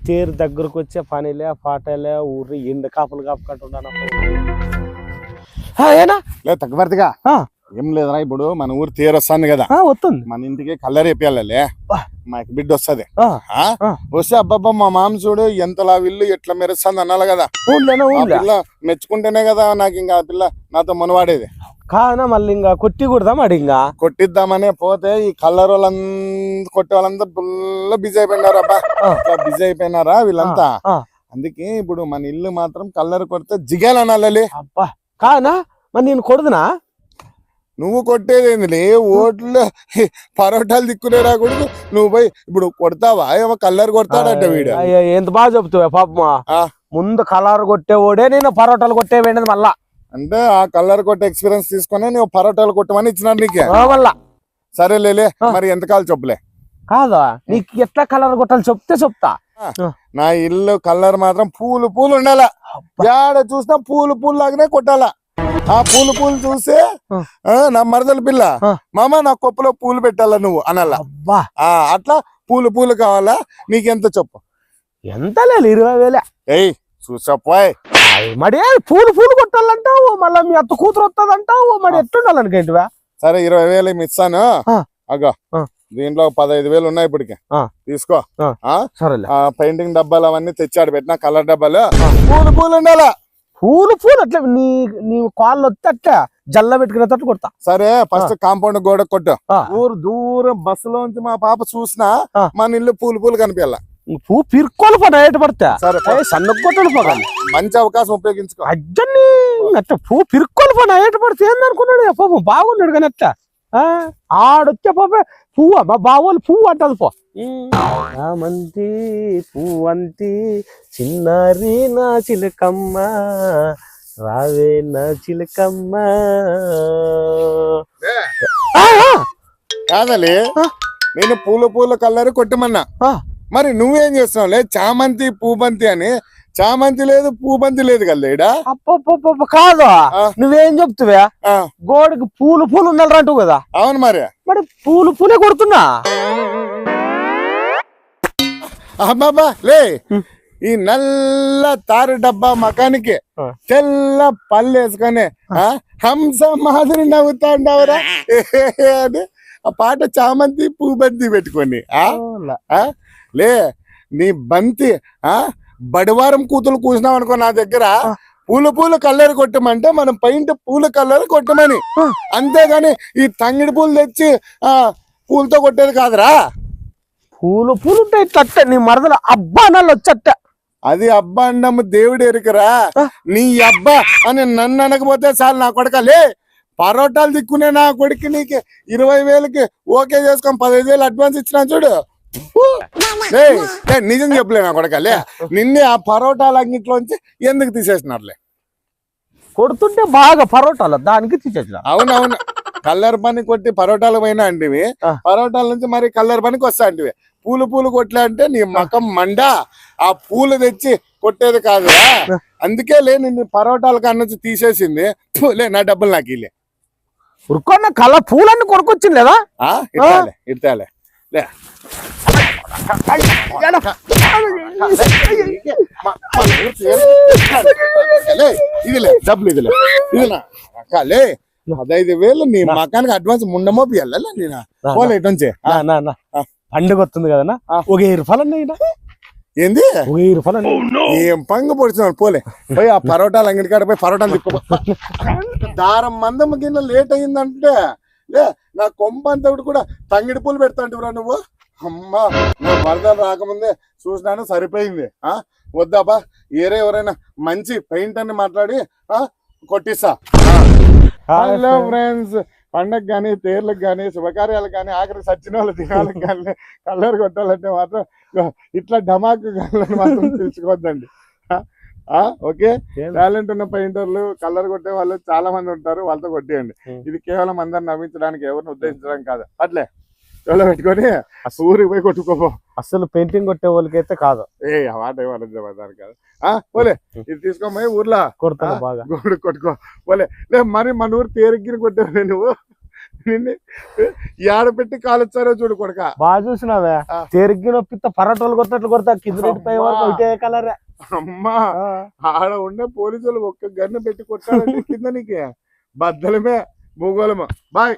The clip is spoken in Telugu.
తేరు దగ్గరకు వచ్చే పనిలే పాటలే ఊరి ఎండ కాపులు కాపుకుంటున్నాను ఏనా? లేదు తగ్గబడిగా. ఏం లేదురా ఇప్పుడు మన ఊరు తీరు వస్తుంది కదా. వస్తుంది. మన ఇంటికి కలర్ వేపియాలలే బా. మాకు బిడ్డ వస్తుంది. వస్తే అబ్బబ్బా మా మామ చూడు ఎంతలా విల్లు ఎట్లా మెరుస్తుంది అనాలి కదా. పిల్ల మెచ్చుకుంటేనే కదా నాకు ఇంకా ఆ పిల్ల నాతో మనవాడేది. కానా మళ్ళీ ఇంకా కొట్టి కొడదాం అడి ఇంకా కొట్టిద్దామనే పోతే ఈ కలర్ వాళ్ళంతా కొట్టే వాళ్ళంతా ఫుల్ బిజీ అయిపోయినారు అబ్బా. బిజీ అయిపోయినారా వీళ్ళంతా. అందుకే ఇప్పుడు మన ఇల్లు మాత్రం కలర్ కొడితే జిగాలనాలి అబ్బా. కానా? మరి నేను కొడుదునా? నువ్వు కొట్టేదేందిలే ఓట్లు పరోటాలు దిక్కునేరా కొడుకు? నువ్వు పోయి ఇప్పుడు కొడతావా? ఏమో కలర్ కొడతాడంట వీడు. అయ్యో, ఎంత బాగా చెప్తావా పాపమా. ముందు కలర్ కొట్టేవాడే నేను పరోటాలు కొట్టేవేండది మళ్ళా. అంటే ఆ కలర్ కొట్టే ఎక్స్పీరియన్స్ తీసుకొని నువ్వు పరోటాలు కొట్టమని ఇచ్చినాడు నీకే. మళ్ళా సరే లేలే. మరి ఎంతకాలం చెప్పులే? కాదా? నీకు ఎట్లా కలర్ కొట్టాలి చెప్తే చెప్తా. నా ఇల్లు కలర్ మాత్రం పూలు పూలు ఉండాల. యాడ చూసినా పూలు పూలు లాగానే కొట్టాలా. ఆ పూలు పూలు చూస్తే నా మరదల పిల్ల. మామ నా కొప్పలో పూలు పెట్టాలా నువ్వు? అనాల. అట్లా పూలు పూలు కావాలా? నీకెంత చెప్పు. ఎంత లేదు ఇరవై వేలే. ఏయ్ చూసపోయ్ మరి పూలు పూలు కొట్టాలంటావు? మళ్ళీ మీ అత్త కూతురు వస్తుంది అంటావు మరి ఎట్లుండాలనుకేంటివా సరే ఇరవై వేలు ఏమి ఇస్తాను? ఆ. అగో ఆ. దీంట్లో పదహైదు వేలు ఉన్నాయి ఇప్పటికి. తీసుకో. పెయింటింగ్ డబ్బాలు అవన్నీ తెచ్చాడు పెట్టిన కలర్ డబ్బాలు. పూలు పూలు ఉండాలా? పూలు పూలు అట్లా నీ నీ కాళ్ళు వస్తే అట్లా జల్ల పెట్టుకునేటట్టు కొడతా. సరే ఫస్ట్ కాంపౌండ్ గోడ కొట్టు. ఊరు దూరం బస్సులోంచి మా పాప చూసినా. మన ఇల్లు పూలు పూలు కనిపించాల. పువ్వు పిరుక్కోలు పని ఏట పడితే. సన్న కొట్టలు పోగాలి మంచి అవకాశం ఉపయోగించుకో. అజ్జన్ని అట్లా పువ్వు పిరుక్కోలు పని ఏట పడితే? ఏందనుకున్నాడు పాపం బాగున్నాడు కానీ అట్లా ఆ, ఆడొచ్చే పాప. పువ్వు మా బావోళ్ళు పువ్వు అంటది పో. చామంతి పువ్వంతి చిన్నారి నా చిలకమ్మ రావే నా చిలకమ్మ. కాదలే. నేను పూలు పూల కలర్ కొట్టమన్నా. మరి నువ్వేం చేస్తున్నావు? లే చామంతి పూబంతి అని. చామంతి లేదు పూబంతి లేదు కదా కాదు. నువ్వేం చెప్తువే? గోడకి పూలు పూలు ఉండాలి అంటావు కదా? అవును మరి. మరి పూలు పూలే కొడుతున్నా? అబ్బాబా లే. ఈ నల్ల తారు డబ్బా మకానికి. తెల్ల పళ్ళు వేసుకొని హంస మాదిరి నవ్వుతాండవరా. అని ఆ పాట చామంతి పూబంతి పెట్టుకొని? లే నీ బంతి ఆ? బడివారం కూతులు కూసినావు అనుకో నా దగ్గర. పూల పూల కలర్ కొట్టమంటే మనం పెయింట్ పూల కలర్ కొట్టమని. అంతేగాని ఈ తంగిడి పూలు తెచ్చి ఆ పూలతో కొట్టేది కాదురా. పూలు పూలు ఉంటాయి తట్ట నీ మరదలు అబ్బా వచ్చట అది అబ్బా అన్నమ్మ దేవుడు ఎరుకరా. నీ అబ్బా అని నన్ను అనకపోతే చాలు నా కొడకలే పరోటాలు దిక్కునే నా కొడుకు నీకు ఇరవై వేలకి ఓకే చేసుకొని పదహైదు వేలు అడ్వాన్స్ ఇచ్చినా చూడు. నిజం చెప్పలే నా కొడకలే నిన్నే ఆ పరోటాల అంగిట్లోంచి ఎందుకు తీసేసినారులే? కొడుతుంటే బాగా పరోటాలు దానికి తీసేసిన. అవునవును. కల్లర్ పని కొట్టి పరోటాలు పోయినా అంటివి ఆ. పరోటాల నుంచి మరి కల్లర్ పనికి వస్తా అంటివి పూలు పూలు కొట్లే అంటే నీ మకం మండ. ఆ పూలు తెచ్చి కొట్టేది కాదురా. అందుకే లే నిన్ను పరోటాల కాడ నుంచి తీసేసింది. లే నా డబ్బులు నాకు ఇల్లే ఉరుకున్న కళ్ళ పూలన్నీ కొనుక్కొచ్చింది లేదా ఆ ఇట్టాలే ఇట్టాలే. లే ఇదిలే డబ్బులు ఇదిలే ఇదిలా అక్క పదహైదు వేలు నీ మకానికి అడ్వాన్స్ ముండమో పియ్యాలా నేను పోలే ఇటు నుంచి నా, ఆ. పండుగ వస్తుంది కదా ఆ. ఒక వెయ్యి రూపాయలు ఈడ. ఏంది ఒక వెయ్యి ఏం పంగు పొడిచినాడు పోలే పోయి ఆ పరోటాలు అంగడి కాడ పోయి పరోటాలు తిప్పు దారం మందం కింద లేట్ అయిందంటే లే నా కొంప అంతా కూడా తంగిడి పూలు పెడతాంటివిరా నువ్వు? అమ్మా నా వరదలు రాకముందే చూసినాను సరిపోయింది. ఆ వద్దాపా ఏరే ఎవరైనా మంచి పెయింట్ అని మాట్లాడి ఆ కొట్టిస్తా. హలో ఫ్రెండ్స్ పండగ కానీ తేర్లకు కానీ శుభకార్యాలకు కానీ ఆఖరి సచ్చిన వాళ్ళ దినాలకు కానీ కలర్ కొట్టాలంటే మాత్రం ఇట్లా ఢమాకు కలర్ మాత్రం తెలుసుకోవద్దండి? ఓకే? టాలెంట్ ఉన్న పెయింటర్లు కలర్ కొట్టే వాళ్ళు చాలా మంది ఉంటారు వాళ్ళతో కొట్టేయండి. ఇది కేవలం అందరిని నవ్వించడానికి ఎవరిని ఉద్దేశించడానికి కాదు. అట్లే. చెవులో పెట్టుకొని ఊరికి పోయి కొట్టుకోపో. అసలు పెయింటింగ్ కొట్టే వాళ్ళకైతే కాదు. ఏ ఏమన్నా దానికి కాదు ఆ పోలే. ఇది తీసుకోమోయి ఊర్లో. కొడతాను ఆ? బాగా. గోడు కొట్టుకో. పోలే. లే మరి మన ఊరు తేరిగ్గిరి కొట్టావు నువ్వు? యాడ పెట్టి కాలుచ్చారో చూడు కొడక. బాగా చూసినావే. ఆ. తెరిగి నొప్పిత పరటోలు కొట్టినట్లు కొడతా కింద పై వరకు. ఒకటే కలరే. అమ్మా ఆడ ఉన్న పోలీసులు ఒక్క గన్ను పెట్టి కొట్టారంటే కింద నీకే. బద్దలమే భూగోళము. బాయ్.